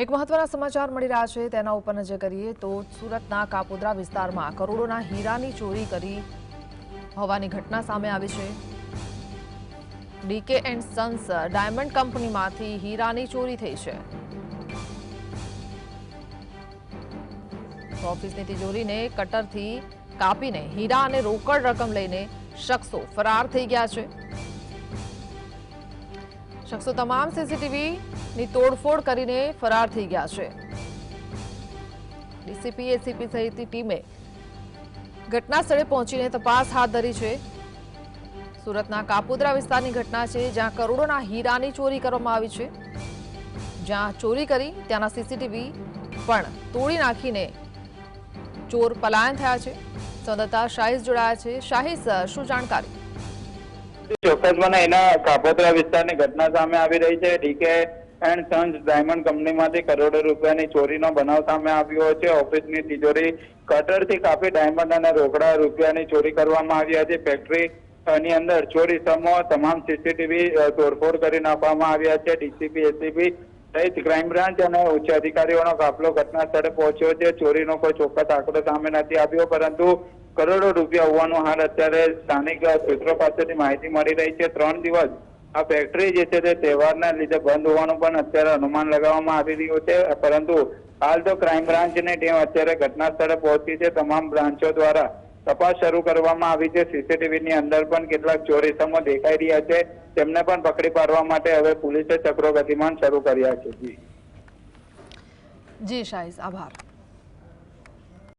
એક મહત્વના સમાચાર મળી રહ્યા છે, તેના ઉપર નજર કરીએ તો સુરતના કાપોદ્રા વિસ્તારમાં કરોડોના હીરાની ચોરી કરી હોવાની ઘટના સામે આવી છે. ડીકે એન્ડ સન્સ ડાયમંડ કંપનીમાંથી હીરાની ચોરી થઈ છે. ઓફિસની તિજોરીને કટરથી કાપીને હીરા અને રોકડ રકમ લઈને શખ્સો ફરાર થઈ ગયા છે. શખ્સો તમામ સીસીટીવીની તોડફોડ કરીને ફરાર થઈ ગયા છે. ડીસીપી, એસીપી સહિતની ટીમે ઘટના સ્થળે પહોંચીને તપાસ હાથ ધરી છે. સુરતના કાપોદ્રા વિસ્તારની ઘટના છે, જ્યાં કરોડોના હીરાની ચોરી કરવામાં આવી છે. જ્યાં ચોરી કરી ત્યાંના સીસીટીવી પણ તોડી નાખીને ચોર પલાયન થયા છે. સંવાદદાતા શાહિસ જોડાયા છે. શાહિસ શું જાણકારી? ચોક્કસપણે એના કાપોદ્રા વિસ્તારની ઘટના સામે આવી રહી છે. ડીકે એન્ડ સન્સ ડાયમંડ કંપનીમાંથી કરોડો રૂપિયાની ચોરીનો બનાવ સામે આવ્યો છે. ઓફિસની તિજોરી કટરથી કાપી ડાયમંડ અને રોકડા રૂપિયાની ચોરી કરવામાં આવી હતી. ફેક્ટરી ની અંદર ચોરી સમો તમામ સીસીટીવી તોડફોડ કરી નાખવામાં આવ્યા છે. ડીસીપી એસીપી સહિત ક્રાઇમ બ્રાન્ચ અને ઉચ્ચ અધિકારીઓનો કાફલો ઘટના સ્થળે પહોંચ્યો છે. ચોરીનો કોઈ ચોક્કસ આંકડો સામે નથી આવ્યો, પરંતુ કરોડો રૂપિયા હોવાનું હાલ અત્યારે સ્થાનિક સૂત્રો પાસેથી માહિતી મળી રહી છે. ત્રણ દિવસ આ ફેક્ટરી જે છે તે તહેવારના લીધે બંધ હોવાનું પણ અત્યારે અનુમાન લગાવવામાં આવી રહ્યું છે. પરંતુ હાલ તો ક્રાઇમ બ્રાન્ચની ટીમ અત્યારે ઘટના સ્થળે પહોંચી છે. તમામ બ્રાન્ચો દ્વારા તપાસ શરૂ કરવામાં આવી છે. સીસીટીવી ની અંદર પણ કેટલાક ચોરીસમો દેખાઈ રહ્યા છે. તેમને પણ પકડી પાડવા માટે હવે પોલીસે ચક્રો ગતિમાન શરૂ કર્યા છે. જી જી. શાહિસ આભાર.